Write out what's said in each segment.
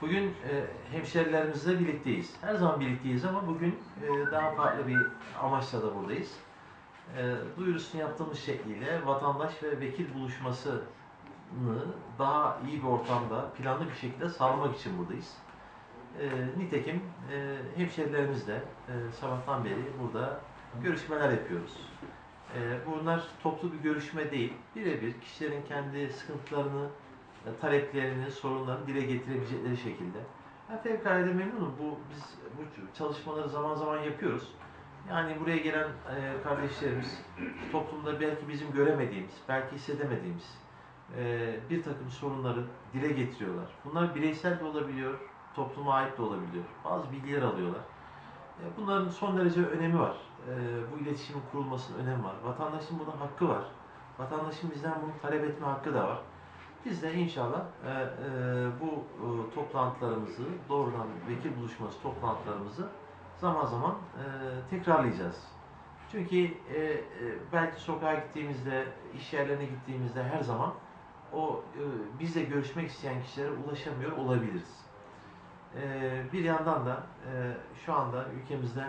Bugün e, hemşerilerimizle birlikteyiz. Her zaman birlikteyiz ama bugün e, daha farklı bir amaçla da buradayız. E, duyurusunu yaptığımız şekliyle vatandaş ve vekil buluşmasını daha iyi bir ortamda, planlı bir şekilde sağlamak için buradayız. E, nitekim e, hemşerilerimizle e, sabahtan beri burada görüşmeler yapıyoruz. E, bunlar toplu bir görüşme değil, birebir kişilerin kendi sıkıntılarını, taleplerini, sorunlarını dile getirebilecekleri şekilde. Ben fevkalade memnunum. Bu biz bu çalışmaları zaman zaman yapıyoruz. Yani buraya gelen e, kardeşlerimiz toplumda belki bizim göremediğimiz, belki hissedemediğimiz e, bir takım sorunları dile getiriyorlar. Bunlar bireysel de olabiliyor, topluma ait de olabiliyor. Bazı bilgiler alıyorlar. E, bunların son derece önemi var. E, bu iletişimin kurulmasının önemi var. Vatandaşın buna hakkı var. Vatandaşın bizden bunu talep etme hakkı da var. Biz de inşallah e, e, bu e, toplantılarımızı, doğrudan vekil buluşması toplantılarımızı zaman zaman e, tekrarlayacağız. Çünkü e, e, belki sokağa gittiğimizde, iş yerlerine gittiğimizde her zaman o e, bizle görüşmek isteyen kişilere ulaşamıyor olabiliriz. E, bir yandan da e, şu anda ülkemizde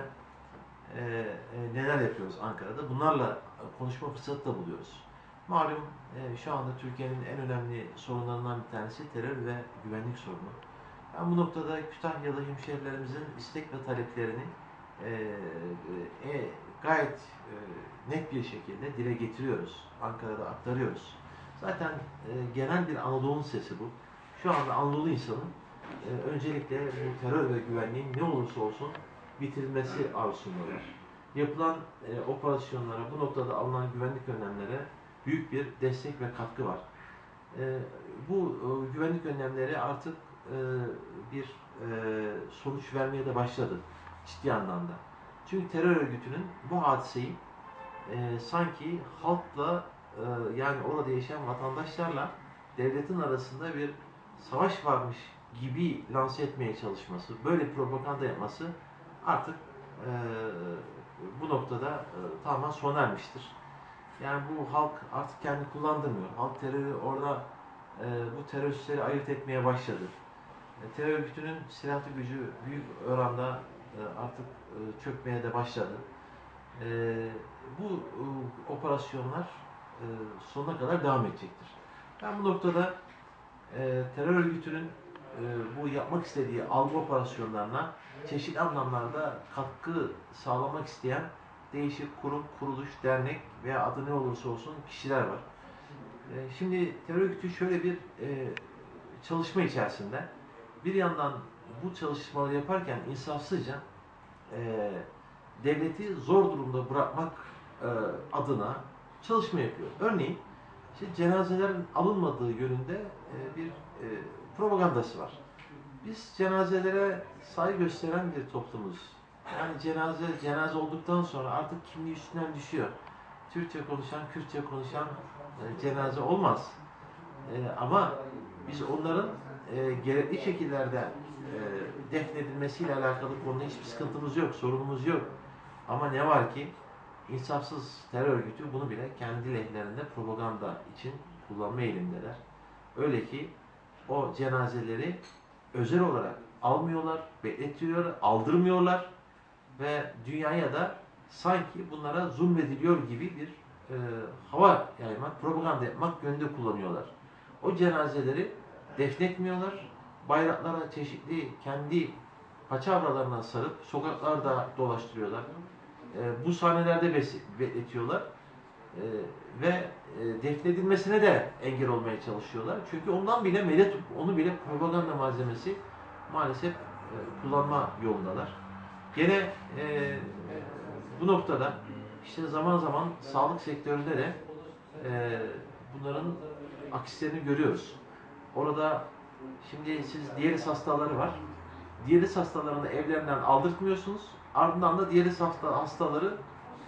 e, e, neler yapıyoruz Ankara'da bunlarla konuşma fırsatı da buluyoruz. Malum e, şu anda Türkiye'nin en önemli sorunlarından bir tanesi terör ve güvenlik sorunu. Ben bu noktada Kütahyalı hemşehrilerimizin istek ve taleplerini e, e, gayet e, net bir şekilde dile getiriyoruz. Ankara'da aktarıyoruz. Zaten e, genel bir Anadolu'nun sesi bu. Şu anda Anadolu insanın e, öncelikle bu terör ve güvenliğin ne olursa olsun bitirilmesi arzusundalar. Yapılan e, operasyonlara, bu noktada alınan güvenlik önlemlere büyük bir destek ve katkı var. E, bu e, güvenlik önlemleri artık e, bir e, sonuç vermeye de başladı ciddi anlamda. Çünkü terör örgütünün bu hadiseyi sanki halkla yani orada yaşayan vatandaşlarla devletin arasında bir savaş varmış gibi lanse etmeye çalışması, böyle propaganda yapması artık e, bu noktada e, tamamen sona ermiştir. Yani bu halk artık kendi kullandırmıyor. Halk terörü orada e, bu teröristleri ayırt etmeye başladı. E, terör örgütünün silahlı gücü büyük oranda e, artık e, çökmeye de başladı. E, bu e, operasyonlar e, sonuna kadar devam edecektir. Ben bu noktada e, terör örgütünün e, bu yapmak istediği algı operasyonlarına çeşitli anlamlarda katkı sağlamak isteyen değişik kurum, kuruluş, dernek veya adı ne olursa olsun kişiler var. E, şimdi terör örgütü şöyle bir e, çalışma içerisinde bir yandan bu çalışmaları yaparken insafsızca e, devleti zor durumda bırakmak adına çalışma yapıyor. Örneğin işte cenazelerin alınmadığı yönünde bir e, propagandası var. Biz cenazelere saygı gösteren bir toplumuz. Yani cenaze cenaze olduktan sonra artık kimliği üstünden düşüyor. Türkçe konuşan, Kürtçe konuşan e, cenaze olmaz. E, ama biz onların e, gerekli şekillerde e, defnedilmesiyle alakalı konuda hiçbir sıkıntımız yok, sorunumuz yok. Ama ne var ki insafsız terör örgütü bunu bile kendi lehlerinde propaganda için kullanma eğilimdeler. Öyle ki o cenazeleri özel olarak almıyorlar, bekletiyorlar, aldırmıyorlar ve dünyaya da sanki bunlara zulmediliyor gibi bir e, hava yaymak, propaganda yapmak yönünde kullanıyorlar. O cenazeleri defnetmiyorlar, bayraklara çeşitli kendi paçavralarına sarıp sokaklarda dolaştırıyorlar. E, bu sahnelerde bekletiyorlar. E, ve e, defnedilmesine de engel olmaya çalışıyorlar. Çünkü ondan bile medet, onu bile propaganda malzemesi maalesef e, kullanma yolundalar. Gene e, bu noktada işte zaman zaman sağlık sektöründe de e, bunların akslerini görüyoruz. Orada şimdi siz diyaliz hastaları var. Diyaliz hastalarını evlerinden aldırtmıyorsunuz. Ardından da diyaliz hasta, hastaları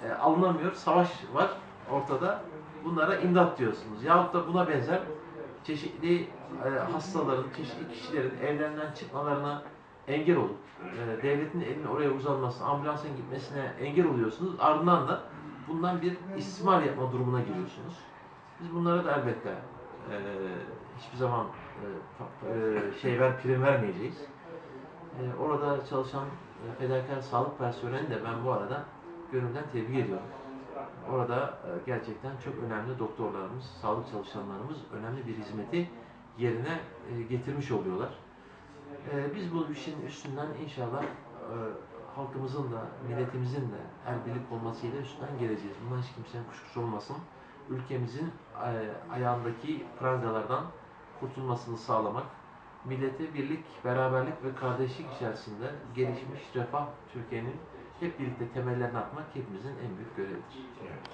e, alınamıyor. Savaş var ortada. Bunlara imdat diyorsunuz. Yahut da buna benzer çeşitli e, hastaların, çeşitli kişilerin evlerinden çıkmalarına engel olup e, devletin elinin oraya uzanmasına, ambulansın gitmesine engel oluyorsunuz. Ardından da bundan bir istismar yapma durumuna giriyorsunuz. Biz bunlara da elbette e, hiçbir zaman e, e, şey ver prim vermeyeceğiz. E, orada çalışan e, fedakar sağlık personelini de ben bu arada gönülden tebrik ediyorum. Orada e, gerçekten çok önemli doktorlarımız, sağlık çalışanlarımız önemli bir hizmeti yerine e, getirmiş oluyorlar. E, Biz bu işin üstünden inşallah e, halkımızın da, milletimizin de el birlik olmasıyla üstünden geleceğiz. Bundan hiç kimsenin kuşkusu olmasın. Ülkemizin e, ayağındaki prangalardan kurtulmasını sağlamak, millete birlik, beraberlik ve kardeşlik içerisinde gelişmiş refah Türkiye'nin hep birlikte temellerini atmak hepimizin en büyük görevidir.